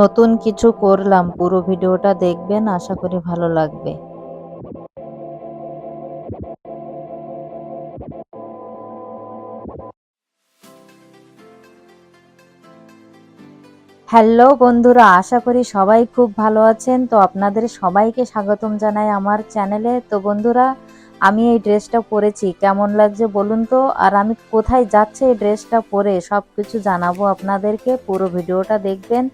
নতুন কিছু করলাম, পুরো ভিডিওটা দেখবেন, আশা করি ভালো লাগবে। হ্যালো বন্ধুরা, আশা করি সবাই খুব ভালো আছেন। তো আপনাদের সবাইকে স্বাগতম জানাই আমার চ্যানেলে। তো বন্ধুরা আমি এই ড্রেসটা পরেছি, কেমন লাগছে বলুন তো? আর আমি কোথায় যাচ্ছে এই ড্রেসটা পরে সব কিছু জানাব আপনাদেরকে, পুরো ভিডিওটা দেখবেন।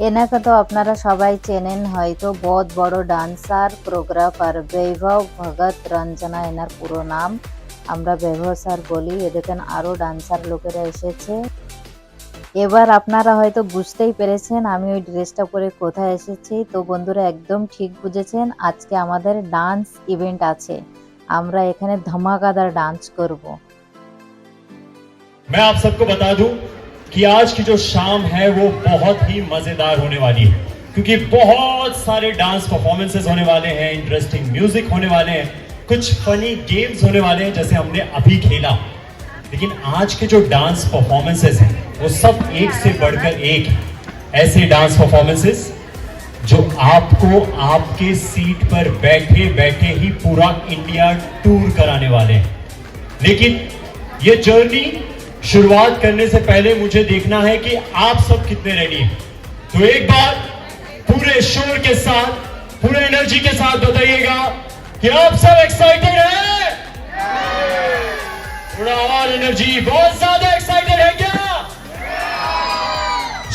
এনাকে তো আপনারা সবাই চেনেন হয়তো বহুত বড় ডান্সার কোরিওগ্রাফার বৈভব ভগত রঞ্জনা এনার পুরো নাম আমরা বৈভব স্যার বলি এ দেখেন আরও ডান্সার লোকেরা এসেছে এবার আপনারা হয়তো বুঝতেই পেরেছেন আমি ওই ড্রেসটা পরে কোথায় এসেছি তো বন্ধুরা একদম ঠিক বুঝেছেন আজকে আমাদের ডান্স ইভেন্ট আছে আমরা এখানে ধমাকাদার ডান্স করব मैं आप सबको बता दूं कि आज की जो शाम है वो बहुत ही मज़ेदार होने वाली है। क्योंकि बहुत सारे डांस परफॉर्मेंसेस होने वाले हैं इंटरेस्टिंग म्यूज़िक होने वाले हैं, कुछ फनी गेम्स होने वाले हैं, जैसे हमने अभी खेला। लेकिन आज के जो डांस परफॉर्मेंसेस हैं, वो सब एक से बढ़कर एक। ऐसे डांस परफॉर्मेंसेस जो आपको आपके सीट पर बैठे बैठे ही पूरा इंडिया टूर कराने वाले हैं। लेकिन ये जर्नी शुरुआत करने से पहले मुझे देखना है कि आप सब कितने रेडी हैं। तो एक बार पूरे शोर के साथ, पूरे एनर्जी के साथ बताइएगा कि आप सब एक्साइटेड हैं। थोड़ा और एनर्जी बहुत ज़्यादा एक्साइटेड है क्या?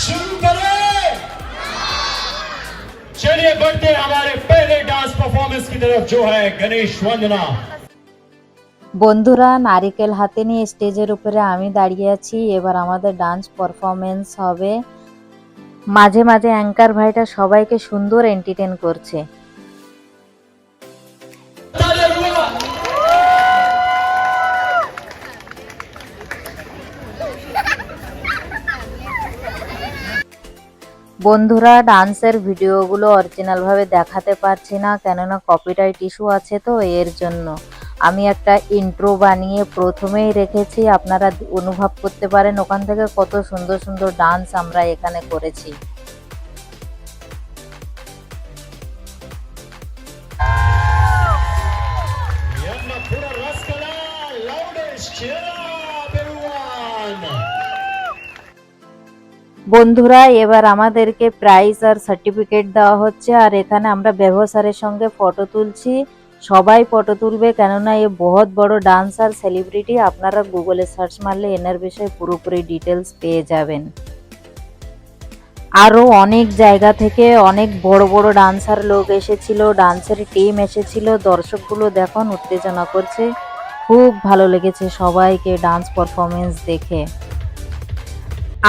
शुरू करें। चलिए बढ़ते हमारे पहले डांस परफॉर्मेंस की तरफ़, जो है गणेश वंदना। বন্ধুরা, নারিকেল হাতে নিয়ে স্টেজের উপরে আমি দাঁড়িয়ে আছি। এবার আমাদের ডান্স পারফরমেন্স হবে। মাঝে মাঝে অ্যাঙ্কার ভাইটা সবাইকে সুন্দর এন্টারটেইন করছে। বন্ধুরা ডান্সের ভিডিওগুলো অরিজিনালভাবে দেখাতে পারছি না, কেননা কপিরাইট ইস্যু আছে তো, এর জন্য। আমি একটা ইন্ট্রো বানিয়ে প্রথমেই রেখেছি, আপনারা অনুভব করতে পারেন ওখান থেকে কত সুন্দর সুন্দর ডান্স আমরা এখানে করেছি. বন্ধুরা, এবার আমাদেরকে প্রাইজ আর সার্টিফিকেট দেওয়া হচ্ছে, আর এখানে আমরা ব্যবসারের সঙ্গে ফটো তুলছি সবাই ফটো তুলবে কেননা এ বহুত বড় ডান্সার সেলিব্রিটি আপনারা গুগলে সার্চ মারলে এনার বিষয়ে পুরোপুরি ডিটেলস পেয়ে যাবেন। আরও অনেক জায়গা থেকে অনেক বড় বড় ডান্সার লোক এসেছিল ডান্সের টিম এসেছিল, দর্শকগুলো দেখুন, উত্তেজনা করছে। খুব ভালো লেগেছে সবাইকে ডান্স পারফরমেন্স দেখে।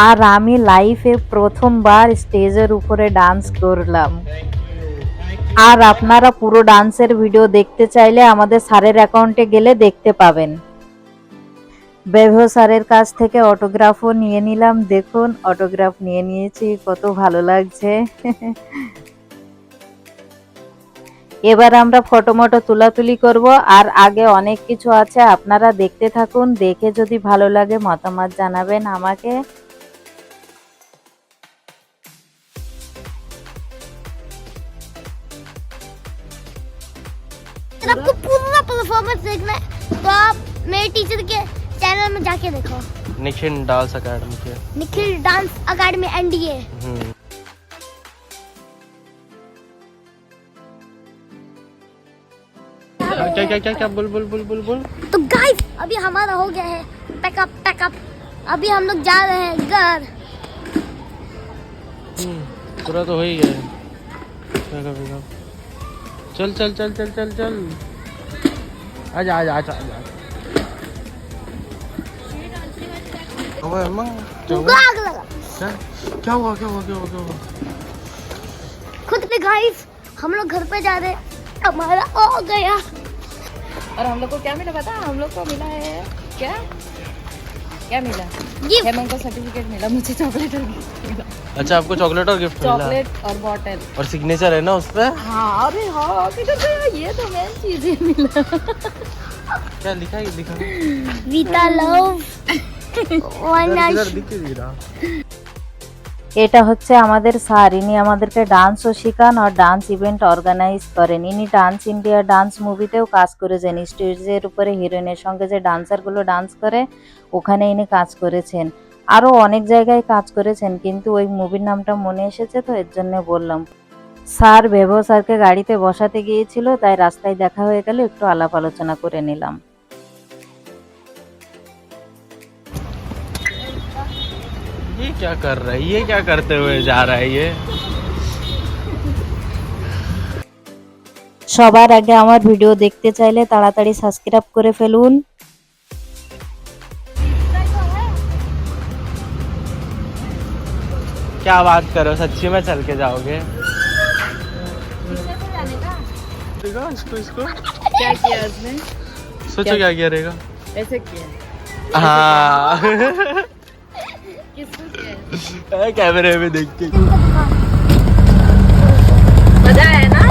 আর আমি লাইফে প্রথমবার স্টেজের উপরে ডান্স করলাম। আর আপনারা পুরো ডান্সের ভিডিও দেখতে চাইলে আমাদের স্যারের অ্যাকাউন্টে গেলে দেখতে পাবেন। বৈভব স্যারের কাছ থেকে অটোগ্রাফও নিয়ে নিলাম। দেখুন অটোগ্রাফ নিয়ে নিয়েছি, কত ভালো লাগছে। এবার আমরা ফটো মটো তুলাতুলি করব। আর আগে অনেক কিছু আছে, আপনারা দেখতে থাকুন। দেখে যদি ভালো লাগে মতামত জানাবেন আমাকে। आपको पूरा परफॉर्मेंस देखना है। तो आप मेरे टीचर के चैनल में जाके देखो। निखिल डांस अकेडमी के। निखिल डांस अकेडमी एनडीए हम्म। क्या क्या क्या क्या बोल बोल बोल बोल बोल। तो गाइस अभी हमारा हो गया है। पैकअप पैकअप अभी हम लोग जा रहे हैं घर। पूरा तो हो ही गया है। चल चल चल चल चल चल। आजा आजा आजा आजा। क्या हुआ? आग लगा। क्या? क्या हुआ क्या हुआ क्या हुआ क्या हुआ? खुद पे गाइस हम लोग घर पे जा रहे हमारा हो गया। और हम लोग को क्या मिला पता? हम लोग को मिला है। क्या? क्या मिला? हेमंत को सर्टिफिकेट मिला मुझे चॉकलेट और गिफ्ट मिला। अच्छा आपको चॉकलेट और गिफ्ट मिला? चॉकलेट और बॉटल और सिग्नेचर है ना उस पर हाँ अरे हाँ किधर से ये तो मेन चीज़ ही मिला। क्या लिखा है लिखा वीता लव वन এটা হচ্ছে আমাদের স্যার, ইনি আমাদেরকে ডান্সও শেখান আর ডান্স ইভেন্ট অর্গানাইজ করেন। ইনি ডান্স ইন্ডিয়া ডান্স মুভিতেও কাজ করেছেন। স্টেজের উপরে হিরোইনের সঙ্গে যে ডান্সারগুলো ডান্স করে, ওখানে ইনি কাজ করেছেন। আরও অনেক জায়গায় কাজ করেছেন, কিন্তু ওই মুভির নামটা মনে এসেছে তো, এর জন্য বললাম। স্যার বেবো স্যারকে গাড়িতে বসাতে গিয়েছিল, তাই রাস্তায় দেখা হয়ে গেল, একটু আলাপ আলোচনা করে নিলাম। क्या कर रहा है ये क्या करते हुए जा रहा है ये সবার আগে আমার ভিডিও দেখতে চাইলে তাড়াতাড়ি সাবস্ক্রাইব করে ফেলুন क्या बात करो सच्ची में चल के जाओगे देखो इसको इसको क्या किया उसने सोचो क्या किया रहेगा ऐसे किया हाँ किसको किया कैमरे में देख के। मज़ा है ना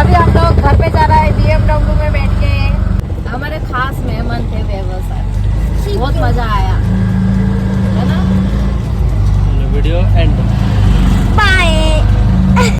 अभी हम लोग घर पे जा रहा